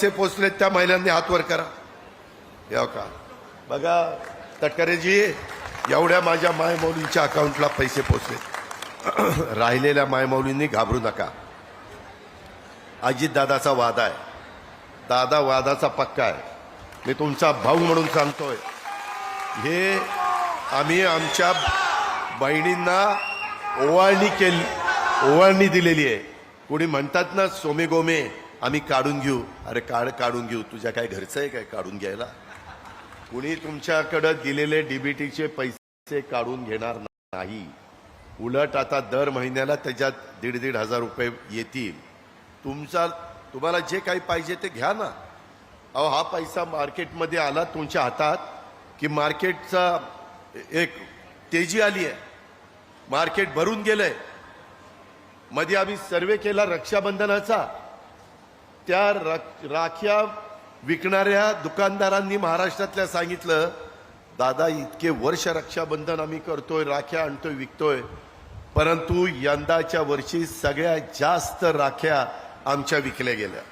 पैसे पोचलेत त्या महिलांनी हातवर करा. या का? बघा तटकरेजी एवढ्या माझ्या मायमौलींच्या अकाउंटला पैसे पोचले. राहिलेल्या मायमौलींनी घाबरू नका. अजितदादाचा वादा आहे. दादा वादाचा पक्का आहे. मी तुमचा भाऊ म्हणून सांगतोय. हे आम्ही आमच्या बहिणींना ओवाळणी केली ओवाळणी दिलेली आहे. कोणी म्हणतात ना सोमे गोमे आम्ही काढून घेऊ. अरे काढ काढून घेऊ. तुझ्या काय घरचं आहे काय? काढून घ्यायला? कुणी तुमच्याकडं दिलेले डीबीटीचे पैसे काढून घेणार नाही. उलट आता दर महिन्याला त्याच्यात दीड दीड हजार रुपये येतील. तुमचा तुम्हाला जे काही पाहिजे ते घ्या ना. अहो हा पैसा मार्केटमध्ये आला तुमच्या हातात की मार्केटचा एक तेजी आली आहे. मार्केट भरून गेलंय. मध्ये आम्ही सर्वे केला रक्षाबंधनाचा. त्या रा- राख्या विकणाऱ्या दुकानदारांनी महाराष्ट्रातल्या सांगितलं दादा इतके वर्ष रक्षाबंधन आम्ही करतोय राख्या आणतोय विकतोय. परंतु यंदाच्या वर्षी सगळ्यात जास्त राख्या आमच्या विकल्या गेल्या.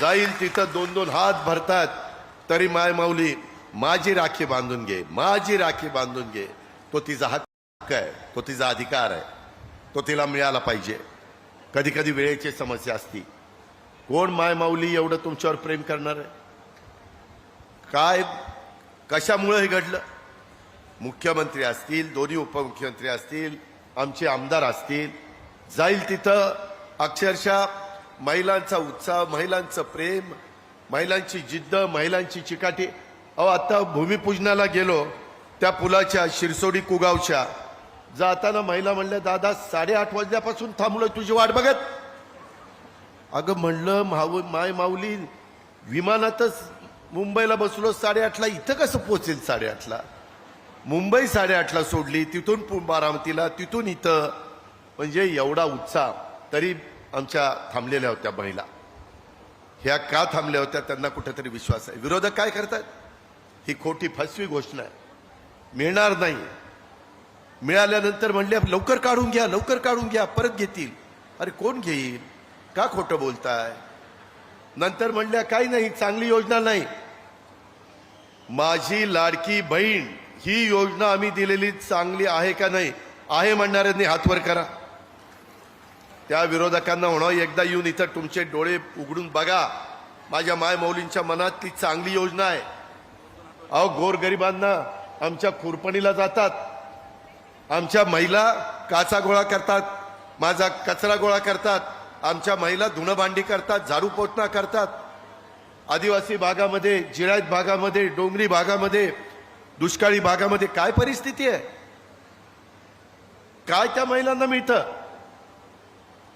जाईल तिथं दोन दोन हात भरतात. तरी माय माऊली माझी राखी बांधून घे माझी राखी बांधून घे. तो तिचा हक्क आहे तो तिचा अधिकार आहे तो तिला मिळाला पाहिजे. कधी कधी वेळेची समस्या असती. कोण माय माऊली एवढं तुमच्यावर प्रेम करणार आहे? काय कशामुळं हे घडलं? मुख्यमंत्री असतील दोन्ही उपमुख्यमंत्री असतील आमचे आमदार असतील जाईल तिथं अक्षरशः महिलांचा उत्साह महिलांचं प्रेम महिलांची जिद्द महिलांची चिकाटी. अहो आता भूमिपूजनाला गेलो त्या पुलाच्या शिरसोडी कुगावच्या जाताना महिला म्हणल्या दादा साडेआठ वाजल्यापासून थांबलोय तुझी वाट बघत. अगं म्हणलं माऊ माय माऊली विमानातच मुंबईला बसलो साडेआठला इथं कसं पोचेल साडेआठला? मुंबई साडेआठला सोडली तिथून पु- बारामतीला तिथून इथं. म्हणजे एवढा उत्साह तरी आमच्या थांबलेल्या होत्या महिला. ह्या का थांबल्या होत्या त्यांना कुठेतरी विश्वास आहे. विरोधक काय करतात? ही खोटी फसवी घोषणा आहे. मिळणार नाही. मिळाल्यानंतर म्हणले लवकर काढून घ्या लवकर काढून घ्या परत घेतील. अरे कोण घेईल? का खोटं बोलताय? नंतर म्हणल्या काही नाही चांगली योजना नाही. माझी लाडकी बहीण ही योजना आम्ही दिलेली चांगली आहे का नाही आहे म्हणणाऱ्यांनी हातवर करा. त्या विरोधकांना म्हणा एकदा येऊन इथं तुमचे डोळे उघडून बघा. माझ्या माय मौलींच्या मनात ती चांगली योजना आहे. अहो गोरगरिबांना आमच्या खुरपणीला जातात. आमच्या महिला काचा गोळा करतात माझा कचरा गोळा करतात आमच्या महिला धुणभांडी करतात झाडू पोटणा करतात. आदिवासी भागामध्ये जिरायत भागामध्ये डोंगरी भागामध्ये दुष्काळी भागामध्ये काय परिस्थिती आहे? काय त्या महिलांना मिळतं?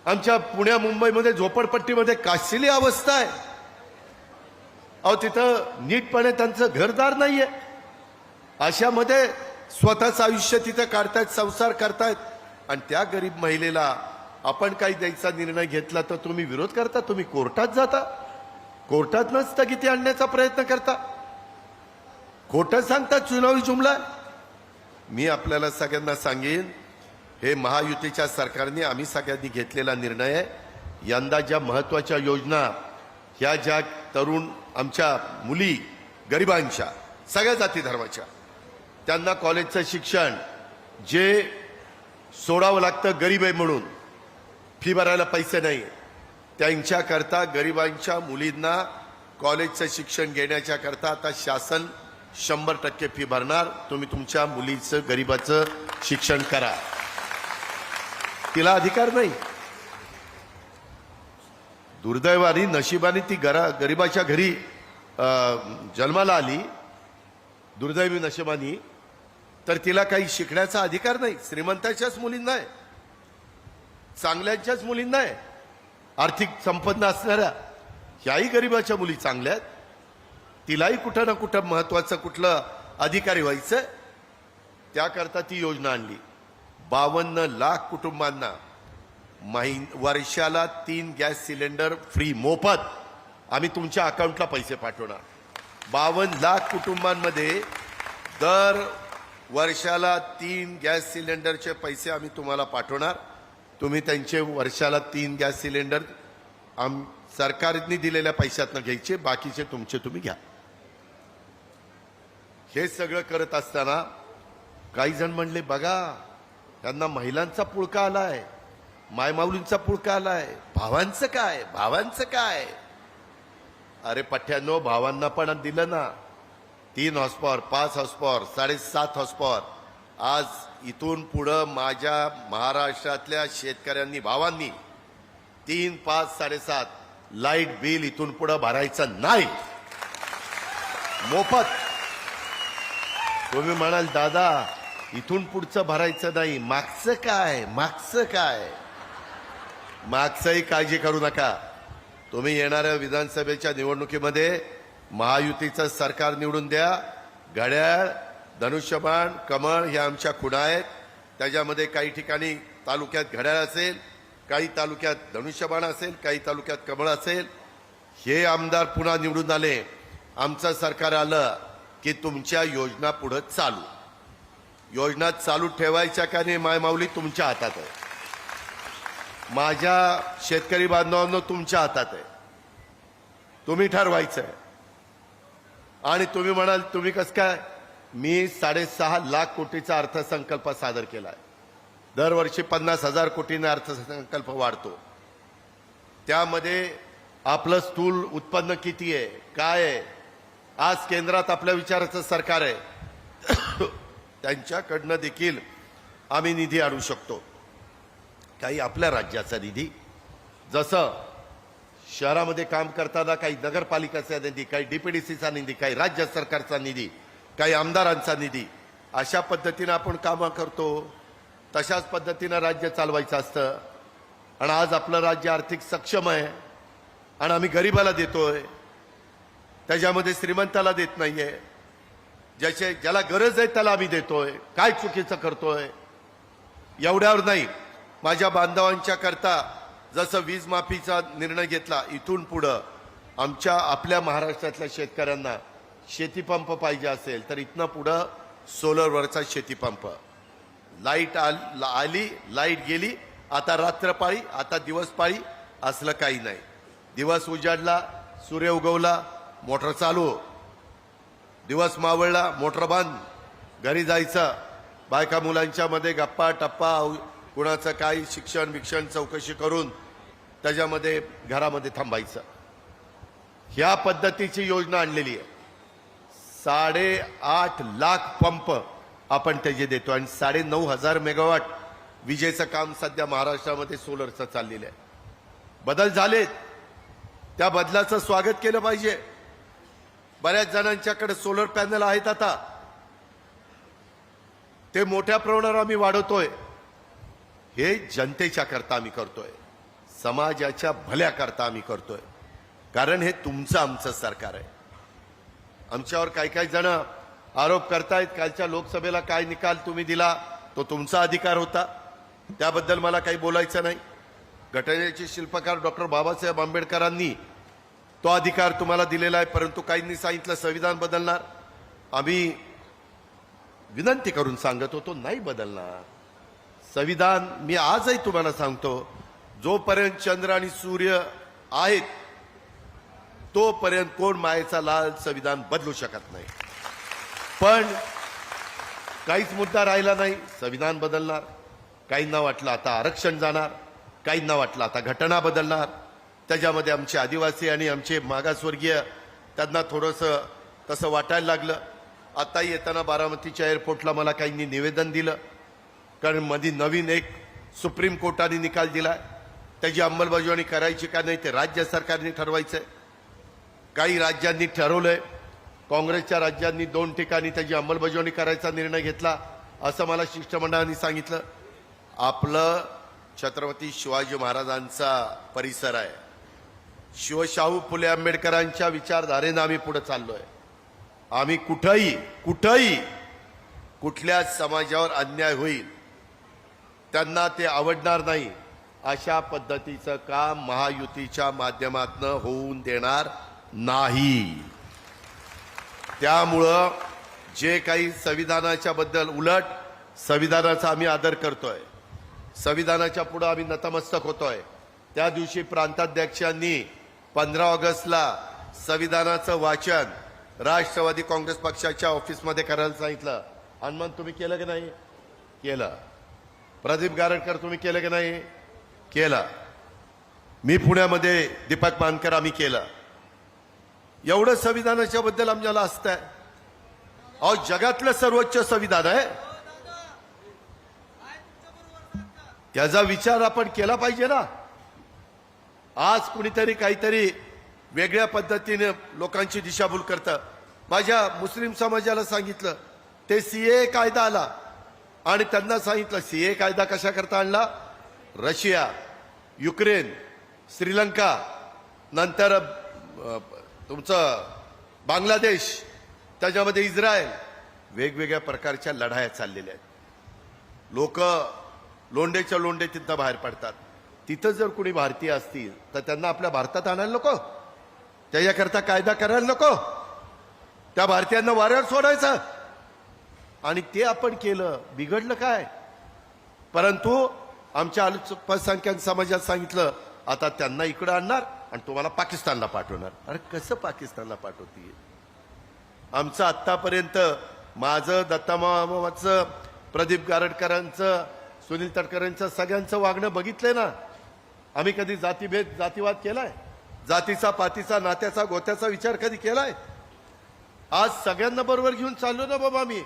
आमच्या पुण्या मुंबईमध्ये झोपडपट्टीमध्ये काशिली अवस्था आहे. अहो तिथं नीटपणे त्यांचं घरदार नाहीये. अशामध्ये स्वतःचं आयुष्य तिथं काढतायत संसार करतायत. आणि त्या गरीब महिलेला आपण काही द्यायचा निर्णय घेतला तर तुम्ही विरोध करता? तुम्ही कोर्टात जाता? कोर्टातनं स्थगिती आणण्याचा प्रयत्न करता? खोटं सांगता चुनावी जुमला? मी आपल्याला सगळ्यांना सांगेन हे महायुतीच्या सरकारने आम्ही सगळ्यांनी घेतलेला निर्णय आहे. यंदा ज्या महत्त्वाच्या योजना ह्या ज्या तरुण आमच्या मुली गरिबांच्या सगळ्या जाती धर्माच्या त्यांना कॉलेजचं शिक्षण जे सोडावं लागतं गरीब आहे म्हणून. फी भरायला पैसे नाही. त्यांच्याकरता गरिबांच्या मुलींना कॉलेजचं शिक्षण घेण्याच्या करता आता शासन शंभर टक्के फी भरणार. तुम्ही तुमच्या मुलीचं गरिबाचं शिक्षण करा. तिला अधिकार नाही. दुर्दैवाने नशिबाने ती घरा गरिबाच्या घरी जन्माला आली. दुर्दैवी नशिबानी. तर तिला काही शिकण्याचा अधिकार नाही. श्रीमंताच्याच मुलींना आहे. चांगल्यांच्याच मुलींना आहे. आर्थिक संपन्न असणाऱ्या ह्याही गरिबाच्या मुली चांगल्या आहेत. तिलाही कुठं ना कुठं महत्वाचं कुठलं अधिकारी व्हायचं त्याकरता ती योजना आणली. बावन्न लाख कुटुंबांना महिन वर्षाला तीन गॅस सिलेंडर फ्री मोफत आम्ही तुमच्या अकाउंटला पैसे पाठवणार. बावन्न लाख कुटुंबांमध्ये दर वर्षाला तीन गॅस सिलेंडरचे पैसे आम्ही तुम्हाला पाठवणार. तुम्ही त्यांचे वर्षाला तीन गॅस सिलेंडर आम सरकारने दिलेल्या पैशातनं घ्यायचे बाकीचे तुमचे तुम्ही घ्या. हे सगळं करत असताना काही जण म्हणले बघा त्यांना महिलांचा पुळका आलाय मायमाऊलींचा पुळका आलाय भावांचं काय भावांचं काय? अरे पठ्यानो भावांना पण दिलं ना. तीन हॉस्पॉर पाच हॉस्पॉर साडेसात हॉस्पॉर आज इथून पुढं माझ्या महाराष्ट्रातल्या शेतकऱ्यांनी भावांनी तीन पाच साडेसात लाइट बिल इथून पुढं भरायचं नाही. मोफत. तुम्ही म्हणाल दादा इथून पुढचं भरायचं नाही. मागचं काय? मागचं काय? मागचंही काळजी करू नका. तुम्ही येणाऱ्या विधानसभेच्या निवडणुकीमध्ये महायुतीचं सरकार निवडून द्या. घड्याळ धनुष्यबाण कमळ ह्या आमच्या खुणा आहेत. त्याच्यामध्ये काही ठिकाणी तालुक्यात घड्याळ असेल काही तालुक्यात धनुष्यबाण असेल काही तालुक्यात कमळ असेल. हे आमदार पुन्हा निवडून आले. आमचं सरकार आलं की तुमच्या योजना पुढं चालू. योजना चालू ठेवायच्या का नाही मायमाऊली तुमच्या हातात आहे. माझ्या शेतकरी बांधवांनो तुमच्या हातात आहे. तुम्ही ठरवायचं आहे. आणि तुम्ही म्हणाल तुम्ही कसं काय? मी साडेसहा लाख कोटीचा अर्थसंकल्प सादर केलाय. दरवर्षी पन्नास हजार कोटीने अर्थसंकल्प वाढतो. त्यामध्ये आपलं स्थूल उत्पन्न किती आहे? काय आहे? आज केंद्रात आपल्या विचाराचं सरकार आहे. त्यांच्याकडनं देखील आम्ही निधी आणू शकतो. काही आपल्या राज्याचा निधी. जसं शहरामध्ये काम करताना काही नगरपालिकेचा निधी काही डीपीडीसीचा निधी काही राज्य सरकारचा निधी काही आमदारांचा निधी अशा पद्धतीनं आपण कामं करतो. तशाच पद्धतीनं राज्य चालवायचं असतं. आणि आज आपलं राज्य आर्थिक सक्षम आहे. आणि आम्ही गरिबाला देतोय. त्याच्यामध्ये श्रीमंताला देत नाहीये. ज्याचे ज्याला गरज आहे त्याला आम्ही देतोय. काय चुकीचं करतोय? एवढ्यावर नाही. माझ्या बांधवांच्या करता जसं वीज माफीचा निर्णय घेतला इथून पुढं आमच्या आपल्या महाराष्ट्रातल्या शेतकऱ्यांना शेतीपंप पाहिजे असेल तर इथनं पुढं सोलरवरचा शेतीपंप लाइट आल आली लाइट गेली आता रात्रपाळी आता दिवसपाळी असलं काही नाही. दिवस उजाडला सूर्य उगवला मोटर चालू. दिवस मावळला मोटर बंद. घरी जायचं. बायका मुलांच्यामध्ये गप्पा टप्पा कुणाचं काही शिक्षण बिक्षण चौकशी करून त्याच्यामध्ये घरामध्ये थांबायचं. ह्या पद्धतीची योजना आणलेली आहे. साडेआठ लाख पंप आपण त्याचे देतो आणि साडे नऊ हजार मेगावॉट विजेचं काम सध्या महाराष्ट्रामध्ये सोलरचं चाललेलं आहे. बदल झालेत. त्या बदलाचं स्वागत केलं पाहिजे. बऱ्याच जणांच्याकडे सोलर पॅनल आहेत आता. ते मोठ्या प्रमाणावर आम्ही वाढवतोय. हे जनतेच्या करता आम्ही करतोय. समाजाच्या भल्याकरता आम्ही करतोय. कारण हे तुमचं आमचं सरकार आहे. आमच्यावर काही काही जण आरोप करतायत कालच्या लोकसभेला काय निकाल तुम्ही दिला तो तुमचा अधिकार होता. त्याबद्दल मला काही बोलायचं नाही. घटनेचे शिल्पकार डॉक्टर बाबासाहेब आंबेडकरांनी तो अधिकार तुम्हाला दिलेला आहे परंतु काहींनी सांगितलं संविधान बदलणार. आम्ही विनंती करून सांगत होतो नाही बदलणार. संविधान मी आजही तुम्हाला सांगतो जोपर्यंत चंद्र आणि सूर्य आहेत तोपर्यंत कोण मायेचा लाल संविधान बदलू शकत नाही. पण काहीच मुद्दा राहिला नाही संविधान बदलणार. काहींना वाटलं आता आरक्षण जाणार काहींना वाटलं आता घटना बदलणार. त्याच्यामध्ये आमचे आदिवासी आणि आमचे मागासवर्गीय त्यांना थोडंसं तसं वाटायला लागलं. आता येताना बारामतीच्या एअरपोर्टला मला काहींनी निवेदन दिलं. कारण मध्ये नवीन एक सुप्रीम कोर्टाने निकाल दिलाय. त्याची अंमलबजावणी करायची का नाही ते राज्य सरकारने आहे काही राज्यांनी ठरवलंय. काँग्रेसच्या राज्यांनी दोन ठिकाणी त्याची अंमलबजावणी करायचा निर्णय घेतला असं मला शिष्टमंडळाने सांगितलं. आपलं छत्रपती शिवाजी महाराजांचा परिसर आहे. शिवशाहू फुले आंबेडकरांच्या विचारधारेनं आम्ही पुढे चाललोय. आम्ही कुठंही कुठंही कुठल्या समाजावर अन्याय होईल त्यांना ते आवडणार नाही. अशा पद्धतीचं काम महायुतीच्या माध्यमातनं होऊन देणार नाही. त्यामुळं जे काही संविधानाच्या बद्दल उलट संविधानाचा आम्ही आदर करतोय. संविधानाच्या पुढं आम्ही नतमस्तक होतोय. त्या दिवशी प्रांताध्यक्षांनी पंधरा ऑगस्टला संविधानाचं वाचन राष्ट्रवादी काँग्रेस पक्षाच्या ऑफिसमध्ये करायला सांगितलं. आणि मग तुम्ही केलं की नाही? केलं. प्रदीप गारडकर तुम्ही केलं की नाही? केला. मी पुण्यामध्ये दीपक मानकर आम्ही केलं. एवढं संविधानाच्या बद्दल आम्हाला असतंय अहो जगातलं सर्वोच्च संविधान आहे. त्याचा विचार आपण केला पाहिजे ना. आज कुणीतरी काहीतरी वेगळ्या पद्धतीने लोकांची दिशाभूल करतं. माझ्या मुस्लिम समाजाला सांगितलं ते सीए कायदा आला. आणि त्यांना सांगितलं सीए कायदा कशा करता आणला? रशिया युक्रेन श्रीलंका नंतर तुमचं बांगलादेश त्याच्यामध्ये इस्रायल वेगवेगळ्या प्रकारच्या लढाया चाललेल्या आहेत. लोक लोंडेच्या लोंडे तिथं बाहेर पडतात. तिथं जर कुणी भारतीय असतील तर त्यांना आपल्या भारतात आणायला नको. त्याच्याकरता कायदा करायला नको. त्या भारतीयांना वाऱ्यावर सोडायचं. आणि ते आपण केलं बिघडलं काय? परंतु आमच्या अल्पसंख्याक समाजात सांगितलं आता त्यांना इकडं आणणार आणि तुम्हाला पाकिस्तानला पाठवणार. अरे कसं पाकिस्तानला पाठवते आमचं आत्तापर्यंत माझं दत्तामामाचं प्रदीप गारडकरांचं सुनील तटकरांचं सगळ्यांचं वागणं बघितलंय ना. आम्ही कधी जातीभेद जातीवाद केलाय? जातीचा पातीचा नात्याचा गोत्याचा विचार कधी केलाय? आज सगळ्यांना बरोबर घेऊन चाललो ना बाबा मी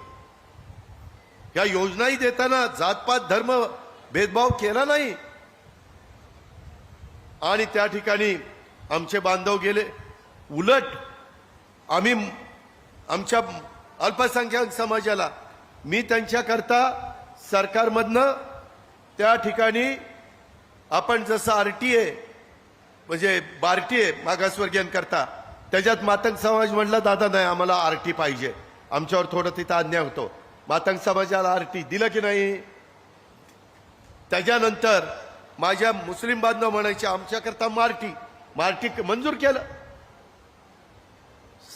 या योजनाही देताना जातपात धर्म भेदभाव केला नाही. आणि त्या ठिकाणी आमचे बांधव गेले. उलट आम्ही आमच्या अल्पसंख्याक समाजाला मी त्यांच्याकरता सरकारमधनं त्या ठिकाणी आपण जसं आर टी ए म्हणजे बारटी आहे मागासवर्गीयांकरता त्याच्यात मातंग समाज म्हणला दादा नाही आम्हाला आर टी पाहिजे. आमच्यावर थोडं तिथं अन्याय होतो. मातंग समाजाला आर टी दिलं की नाही? त्याच्यानंतर माझ्या मुस्लिम बांधव म्हणायचे आमच्याकरता मारटी मार्टी मंजूर केलं.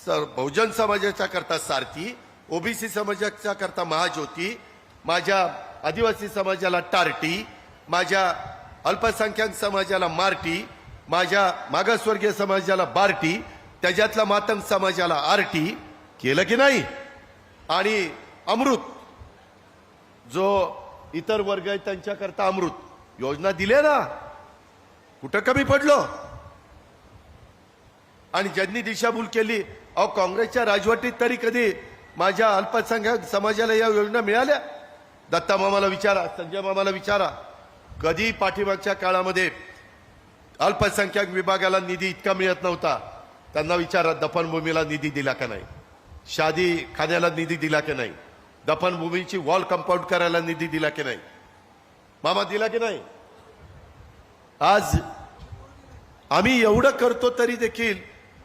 सर बहुजन समाजाच्या करता सारथी ओबीसी समाजाच्या करता महाज्योती माझ्या आदिवासी समाजाला टार्टी माझ्या अल्पसंख्याक समाजाला मारटी माझ्या मागासवर्गीय समाजाला बार्टी त्याच्यातला मातंग समाजाला आरटी केलं की नाही? आणि अमृत जो इतर वर्ग आहेत त्यांच्याकरता अमृत. योजना दिल्या ना. कुठं कमी पडलो? आणि ज्यांनी दिशाभूल केली अहो काँग्रेसच्या राजवटीत तरी कधी माझ्या अल्पसंख्याक समाजाला या योजना मिळाल्या? दत्ता मामाला विचारा संजय मामाला विचारा. कधी पाठीमागच्या काळामध्ये अल्पसंख्याक विभागाला निधी इतका मिळत नव्हता? त्यांना विचारा दफनभूमीला निधी दिला का नाही? शादी खाण्याला निधी दिला का नाही? दफनभूमीची वॉल कंपाऊंड करायला निधी दिला की नाही? मामा दिला की नाही? आज आम्ही एवढं करतो तरी देखील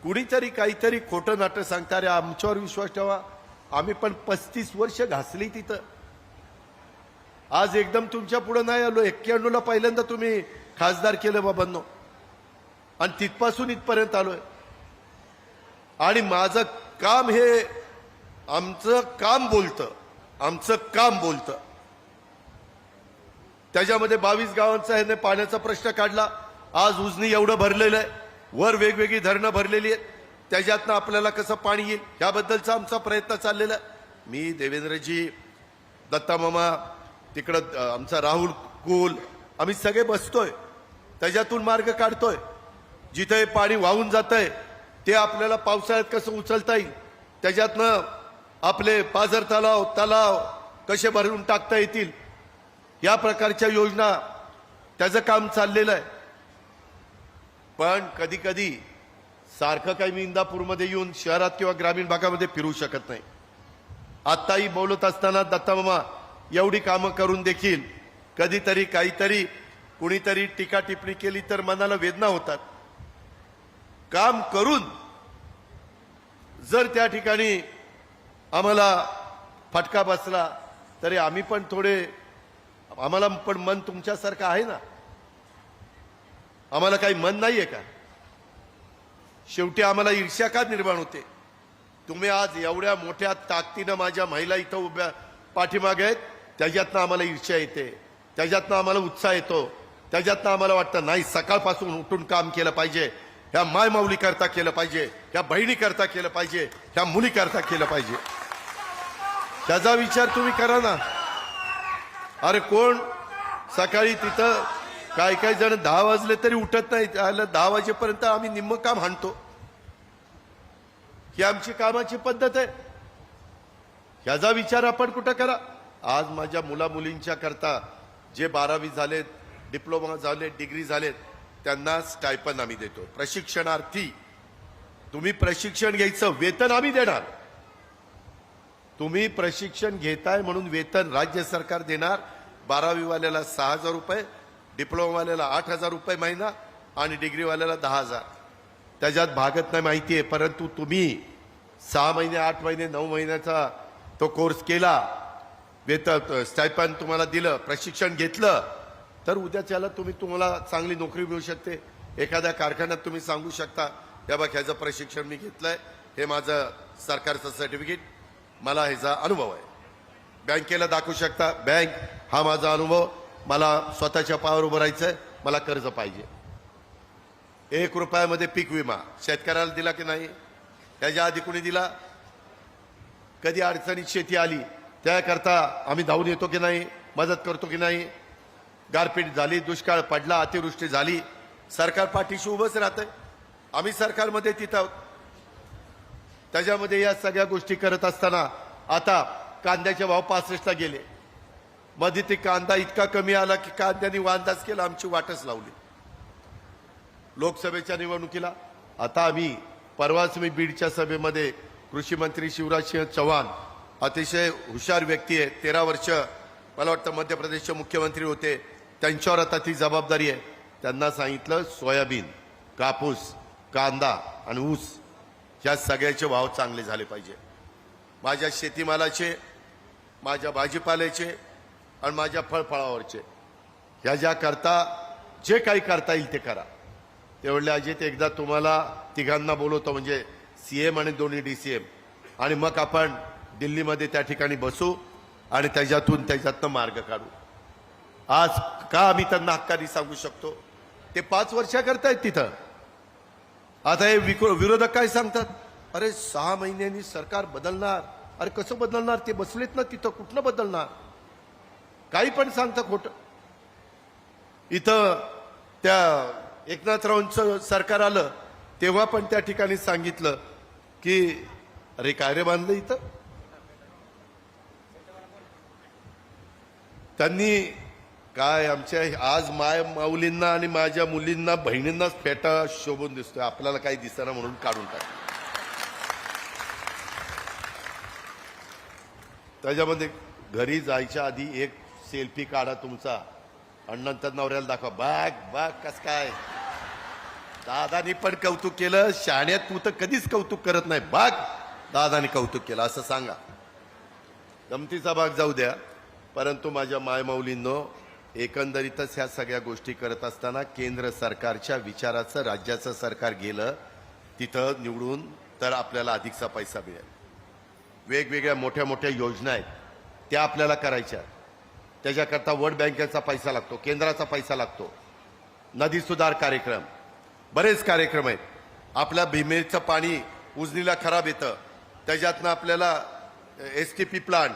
कुणीतरी काहीतरी खोटं नाटक सांगता रे आमच्यावर विश्वास ठेवा. आम्ही पण पस्तीस वर्ष घासली तिथं. आज एकदम तुमच्या पुढं नाही आलो. एक्क्याण्णवला पहिल्यांदा तुम्ही खासदार केलं बाबांनो. आणि तिथपासून इथपर्यंत आलोय. आणि माझं काम हे आमचं काम बोलतं. आमचं काम बोलतं. त्याच्यामध्ये बावीस गावांचा ह्याने पाण्याचा प्रश्न काढला. आज उजनी एवढं भरलेलं आहे. वर वेगवेगळी धरणं भरलेली आहेत. त्याच्यातनं आपल्याला कसं पाणी येईल? याबद्दलचा आमचा प्रयत्न चाललेला आहे. मी देवेंद्रजी दत्ता मामा तिकडं आमचा राहुल कुल आम्ही सगळे बसतोय. त्याच्यातून मार्ग काढतोय. जिथे पाणी वाहून जातंय ते आपल्याला पावसाळ्यात कसं उचलता येईल? त्याच्यातनं आपले पाझर तलाव तलाव कसे भरून टाकता येतील? या प्रकारच्या योजना त्याचं काम चाललेलं आहे. पण कधी कधी सारखं काही मी इंदापूरमध्ये येऊन शहरात किंवा ग्रामीण भागामध्ये फिरू शकत नाही. आत्ताही बोलत असताना दत्तामामा एवढी कामं करून देखील कधीतरी काहीतरी कुणीतरी टीका टिप्पणी केली तर मनाला वेदना होतात. काम करून जर त्या ठिकाणी आम्हाला फटका बसला तरी आम्ही पण थोडे आम्हाला पण मन तुमच्यासारखं आहे ना? आम्हाला काही मन नाहीये का? शेवटी आम्हाला ईर्ष्या का निर्माण होते? तुम्ही आज एवढ्या मोठ्या ताकदीनं माझ्या महिला इथं उभ्या पाठीमागे आहेत त्याच्यातनं आम्हाला ईर्ष्या येते त्याच्यातनं आम्हाला उत्साह येतो त्याच्यातनं आम्हाला वाटतं नाही सकाळपासून उठून काम केलं पाहिजे ह्या मायमाऊली करता केलं पाहिजे ह्या बहिणी करता केलं पाहिजे ह्या मुली करता केलं पाहिजे. त्याचा विचार तुम्ही करा ना. अरे कोण? सकाळी तिथं काय काय जण दहा वाजले तरी उठत नाही. त्याला दहा वाजेपर्यंत आम्ही निम्म काम हाणतो. ही आमची कामाची पद्धत आहे. ह्याचा विचार आपण कुठं करा? आज माझ्या मुला मुलींच्या करता जे बारावी झालेत डिप्लोमा झालेत डिग्री झालेत त्यांना स्टायपन आम्ही देतो. प्रशिक्षणार्थी तुम्ही प्रशिक्षण घ्यायचं वेतन आम्ही देणार. तुम्ही प्रशिक्षण घेताय म्हणून वेतन राज्य सरकार देणार. बारावीवाल्याला सहा हजार रुपये डिप्लोमावाल्याला आठ हजार रुपये महिना आणि डिग्रीवाल्याला दहा हजार. त्याच्यात भागत नाही माहिती आहे परंतु तुम्ही सहा महिने आठ महिने नऊ महिन्याचा तो कोर्स केला. वेतन स्टायपन तुम्हाला दिलं प्रशिक्षण घेतलं. तर उद्याच्याला तुम्ही तुम्हाला चांगली नोकरी मिळू शकते. एखाद्या कारखान्यात तुम्ही सांगू शकता या बघ ह्याचं प्रशिक्षण मी घेतलंय. हे माझं सरकारचं सर्टिफिकेट मला ह्याचा अनुभव आहे. बँकेला दाखवू शकता बँक हा माझा अनुभव. मला स्वतःच्या पायावर उभं आहे मला कर्ज पाहिजे. एक रुपयामध्ये पीक विमा. शेतकऱ्याला दिला की नाही? त्याच्या आधी कुणी दिला? कधी अडचणीत शेती आली त्याकरता आम्ही धावून येतो की नाही? मदत करतो की नाही? गारपीट झाली दुष्काळ पडला अतिवृष्टी झाली. सरकार पाठीशी उभंच राहतंय. आम्ही सरकारमध्ये तिथं आहोत. त्याच्यामध्ये या सगळ्या गोष्टी करत असताना आता कांद्याचे भाव पासष्टला गेले. मध्ये ते कांदा इतका कमी आला की कांद्याने वांदाच केला आमची वाटच लावली. लोकसभेच्या निवडणुकीला आता आम्ही परवाच मी बीडच्या सभेमध्ये कृषी मंत्री शिवराजसिंह चव्हाण अतिशय हुशार व्यक्ती आहे. तेरा वर्ष मला वाटतं मध्य प्रदेशचे मुख्यमंत्री होते. त्यांच्यावर आता ती जबाबदारी आहे. त्यांना सांगितलं सोयाबीन कापूस कांदा आणि ऊस ह्या सगळ्याचे भाव चांगले झाले पाहिजे. माझ्या शेतीमालाचे माझ्या भाजीपाल्याचे आणि माझ्या फळफळावरचे. ह्या ज्या करता जे काही करता येईल ते करा. ते म्हणले अजित एकदा तुम्हाला तिघांना बोलवतो म्हणजे सी एम आणि दोन्ही डी सी एम. आणि मग आपण दिल्लीमध्ये त्या ठिकाणी बसू आणि त्याच्यातून त्याच्यातनं मार्ग काढू. आज का आम्ही त्यांना हक्कानी सांगू शकतो? ते पाच वर्षा करतायत तिथं. आता हे विरोधक काय सांगतात? अरे सहा महिन्यांनी सरकार बदलणार. अरे कसं बदलणार? ते बसलेत ना तिथं. कुठलं बदलणार? काही पण सांगतं खोटं. इथं त्या एकनाथरावांचं सरकार आलं तेव्हा पण त्या ठिकाणी सांगितलं की अरे काय रे बांधलं इथं? त्यांनी काय आमच्या आज माय माऊलींना आणि माझ्या मुलींना बहिणींनाच फेटा शोभून दिसतोय. आपल्याला काही दिसना म्हणून काढून टाक त्याच्यामध्ये घरी जायच्या आधी एक सेल्फी काढा तुमचा आणि नंतर नवऱ्याला दाखवा. बाग बाग कस काय? दादानी पण कौतुक केलं. शाण्यात तू तर कधीच कौतुक करत नाही. बाग दादानी कौतुक केलं. असं सांगा. गमतीचा भाग जाऊ द्या. परंतु माझ्या मायमाऊलींनो एकंदरीतच ह्या सगळ्या गोष्टी करत असताना केंद्र सरकारच्या विचाराचं राज्याचं सरकार गेलं तिथं निवडून तर आपल्याला अधिकचा पैसा मिळेल. वेगवेगळ्या मोठ्या मोठ्या योजना आहेत त्या आपल्याला करायच्या. त्याच्याकरता वर्ल्ड बँकेचा पैसा लागतो केंद्राचा पैसा लागतो. नदी सुधार कार्यक्रम बरेच कार्यक्रम आहेत. आपल्या भीमेचं पाणी उजनीला खराब येतं त्याच्यातनं आपल्याला S T P plant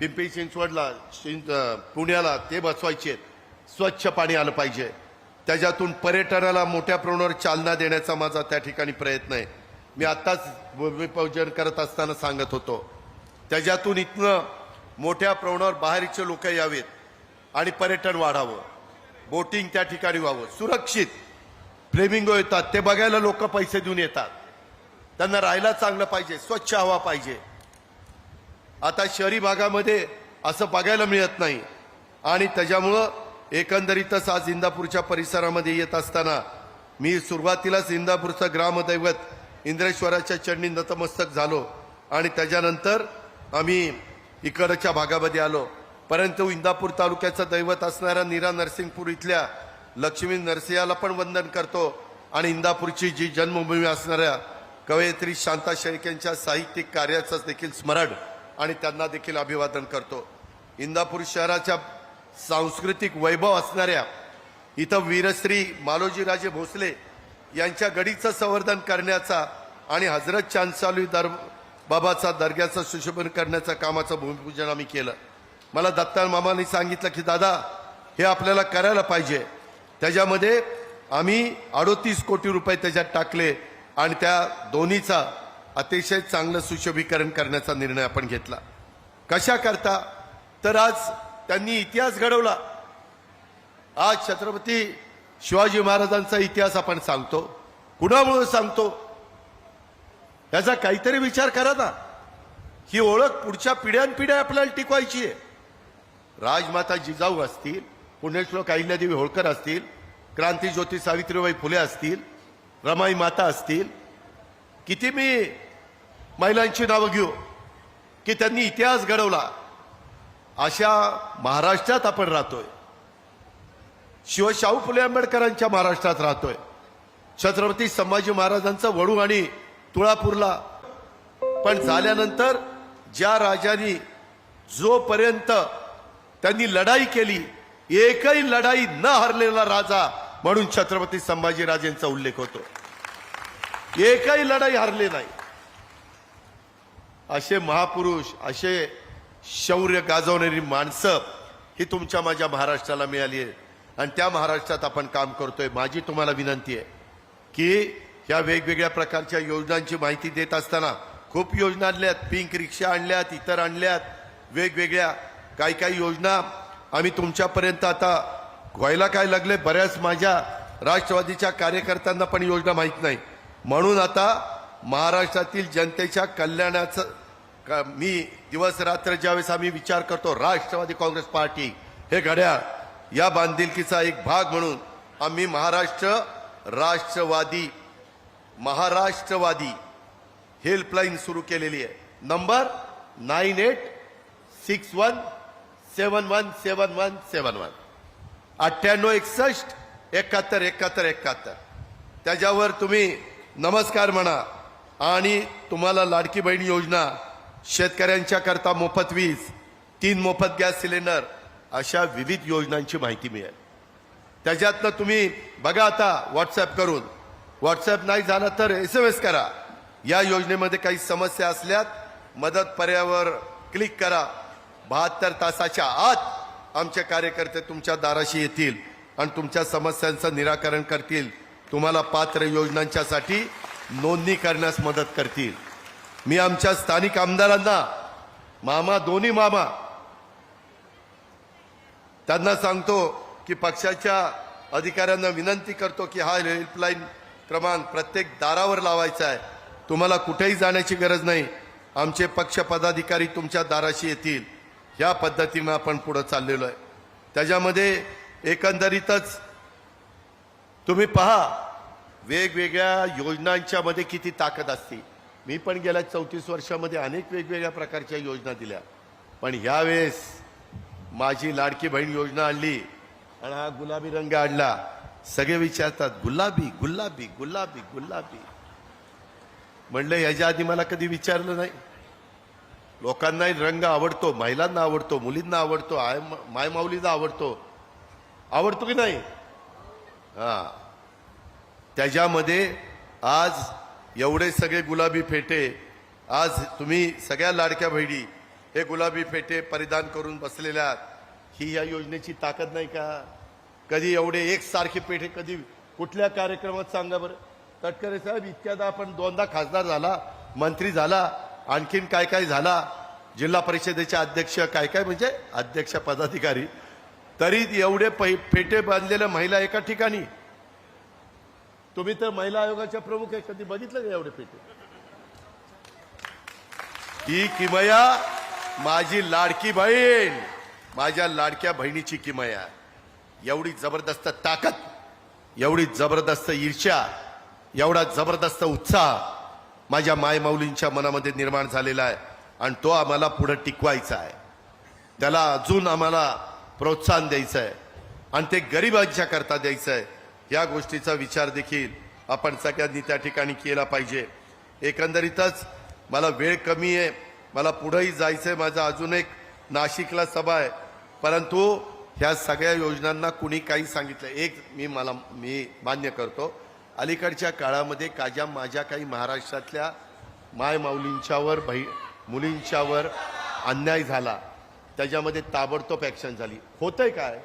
Pimpri चिंचवडला चिंच पुण्याला ते बसवायचे. आहेत. स्वच्छ पाणी आलं पाहिजे. त्याच्यातून पर्यटनाला मोठ्या प्रमाणावर चालना देण्याचा माझा त्या ठिकाणी प्रयत्न आहे. मी आत्ताच भूमिपूजन करत असताना सांगत होतो. त्याच्यातून इथनं मोठ्या प्रमाणावर बाहेरचे लोक यावेत आणि पर्यटन वाढावं. बोटिंग त्या ठिकाणी व्हावं. सुरक्षित फ्लेमिंगो येतात. ते बघायला लोक पैसे देऊन येतात. त्यांना राहायला चांगलं पाहिजे. स्वच्छ हवा पाहिजे. आता शहरी भागामध्ये असं बघायला मिळत नाही. आणि त्याच्यामुळं एकंदरीतच आज इंदापूरच्या परिसरामध्ये येत असताना मी सुरुवातीलाच इंदापूरचं ग्रामदैवत इंद्रेश्वराच्या चरणी नतमस्तक झालो. आणि त्याच्यानंतर आम्ही इकडच्या भागामध्ये आलो. परंतु इंदापूर तालुक्याचं दैवत असणाऱ्या नीरा नरसिंगपूर इथल्या लक्ष्मी नरसिंहाला पण वंदन करतो. आणि इंदापूरची जी जन्मभूमी असणाऱ्या कवयित्री शांता शेळके यांच्या साहित्यिक कार्याचं देखील स्मरण आणि त्यांना देखील अभिवादन करतो. इंदापूर शहराच्या सांस्कृतिक वैभव असणाऱ्या इथं वीरश्री मालोजीराजे भोसले यांच्या गडीचं संवर्धन करण्याचा आणि हजरत चांदसाली दर बाबाचा दर्ग्याचं सुशोभन करण्याच्या कामाचं भूमिपूजन आम्ही केलं. मला दत्ताल मामाने सांगितलं की दादा हे आपल्याला करायला पाहिजे. त्याच्यामध्ये आम्ही अडोतीस कोटी रुपये त्याच्यात टाकले आणि त्या दोन्हीचा अतिशय चांगलं सुशोभीकरण करण्याचा निर्णय आपण घेतला. कशा करता तर आज त्यांनी इतिहास घडवला. आज छत्रपती शिवाजी महाराजांचा इतिहास आपण सांगतो. कुणामुळे सांगतो? याचा काहीतरी विचार करा ना. ही ओळख पुढच्या पिढ्यानपिढ्या आपल्याला टिकवायची आहे. राजमाता जिजाऊ असतील पुण्यश्लोक अहिल्यादेवी होळकर असतील क्रांतीज्योती सावित्रीबाई फुले असतील रमाई माता असतील किती मी महिलांची नावं घेऊ की त्यांनी इतिहास घडवला. अशा महाराष्ट्रात आपण राहतोय. शिवशाहू फुले आंबेडकरांच्या महाराष्ट्रात राहतोय. छत्रपती संभाजी महाराजांचं वडू आणि तुळापूरला. पण झाल्यानंतर ज्या राजांनी जोपर्यंत त्यांनी लढाई केली एकही लढाई न हरलेला राजा म्हणून छत्रपती संभाजीराजेंचा उल्लेख होतो. एकही लढाई हरले नाही. असे महापुरुष असे शौर्य गाजवणारी माणसं ही तुमच्या माझ्या महाराष्ट्राला मिळाली आहे आणि त्या महाराष्ट्रात आपण काम करतोय. माझी तुम्हाला विनंती आहे की ह्या वेगवेगळ्या प्रकारच्या योजनांची माहिती देत असताना खूप योजना आणल्यात. पिंक रिक्षा आणल्यात इतर आणल्यात. वेगवेगळ्या काही काही योजना आम्ही तुमच्यापर्यंत आता व्हायला काय लागले? बऱ्याच माझ्या राष्ट्रवादीच्या कार्यकर्त्यांना पण योजना माहीत नाही. म्हणून आता महाराष्ट्रातील जनतेच्या कल्याणाचं का- मी दिवस रात्र ज्यावेळेस आम्ही विचार करतो राष्ट्रवादी काँग्रेस पार्टी हे घड्याळ या बांधिलकीचा एक भाग म्हणून आम्ही महाराष्ट्र राष्ट्रवादी महाराष्ट्रवादी हेल्पलाईन सुरू केलेली आहे. Number nine eight six one seven one seven one seven one. अठ्ठ्याण्णव एकसष्ट एकाहत्तर एकाहत्तर एकाहत्तर. त्याच्यावर तुम्ही नमस्कार म्हणा. आणि तुम्हाला लाडकी बहीण योजना शेतकऱ्यांच्या करता मोफत वीज तीन मोफत गॅस सिलेंडर अशा विविध योजनांची माहिती मिळेल. त्याच्यातनं तुम्ही बघा आता व्हॉट्सअप करून. व्हॉट्सअप नाही झालं तर एस एम एस करा. या योजनेमध्ये काही समस्या असल्यात मदत पर्यावर क्लिक करा. बहात्तर तासाच्या आत आमचे कार्यकर्ते तुमच्या दाराशी येतील आणि तुमच्या समस्यांचं निराकरण करतील. तुम्हाला पात्र योजनांच्यासाठी नोंदणी करण्यास मदत करतील. मी आमच्या स्थानिक आमदारांना मामा दोन्ही मामा त्यांना सांगतो की पक्षाच्या अधिकाऱ्यांना विनंती करतो की हा हेल्पलाईन क्रमांक प्रत्येक दारावर लावायचा आहे. तुम्हाला कुठेही जाण्याची गरज नाही. आमचे पक्ष पदाधिकारी तुमच्या दाराशी येतील. ह्या पद्धतीनं आपण पुढं चाललेलो आहे. त्याच्यामध्ये एकंदरीतच तुम्ही पहा वेगवेगळ्या योजनांच्या मध्ये किती ताकद असते. मी पण गेल्या चौतीस वर्षामध्ये अनेक वेगवेगळ्या प्रकारच्या योजना दिल्या. पण ह्यावेळेस माझी लाडकी बहीण योजना आणली आणि हा गुलाबी रंग आणला. सगळे विचारतात गुलाबी गुलाबी गुलाबी गुलाबी. म्हणलं ह्याच्या आधी मला कधी विचारलं नाही. लोकांनाही रंग आवडतो महिलांना आवडतो मुलींना आवडतो आय मायमाऊलींना आवडतो. आवडतो की नाही? हा. त्याच्यामध्ये आज एवढे सगळे गुलाबी फेटे आज तुम्ही सगळ्या लाडक्या बहिणी हे गुलाबी फेटे परिधान करून बसलेल्या आहात. ही या योजनेची ताकद नाही का? कधी एवढे एकसारखे पेठे कधी कुठल्या कार्यक्रमात सांगा बरं? तटकरे साहेब इतक्यादा आपण दोनदा खासदार झाला मंत्री झाला आणखीन काय काय झाला? जिल्हा परिषदेचे अध्यक्ष काय काय? म्हणजे अध्यक्ष पदाधिकारी. तरी एवढे पै फेटे बांधलेल्या महिला एका ठिकाणी. तुम्ही तर महिला आयोगाच्या प्रमुख आहे कधी बघितलं का एवढे पेटे? ही किमया माझी लाडकी बहीण. माझ्या लाडक्या बहिणीची किमया. एवढी जबरदस्त ताकद एवढी जबरदस्त ईर्ष्या एवढा जबरदस्त उत्साह माझ्या मायमाऊलींच्या मनामध्ये निर्माण झालेला आहे आणि तो आम्हाला पुढे टिकवायचा आहे. त्याला अजून आम्हाला प्रोत्साहन द्यायचं आहे आणि ते गरिबांच्या करता द्यायचं आहे. या गोष्टीचा विचार देखील आपण सगळ्यांनी त्या ठिकाणी केला पाहिजे. एकंदरीतच मला वेळ कमी आहे. मला पुढेही जायचं आहे माझा अजून एक नाशिकला सभा आहे. परंतु ह्या सगळ्या योजनांना कुणी काही सांगितलं. एक मी मला मी मान्य करतो. अलीकडच्या काळामध्ये काज्या माझ्या काही महाराष्ट्रातल्या माय माऊलींच्यावर बही मुलींच्यावर अन्याय झाला. त्याच्यामध्ये ताबडतोब ॲक्शन झाली. होतंय काय?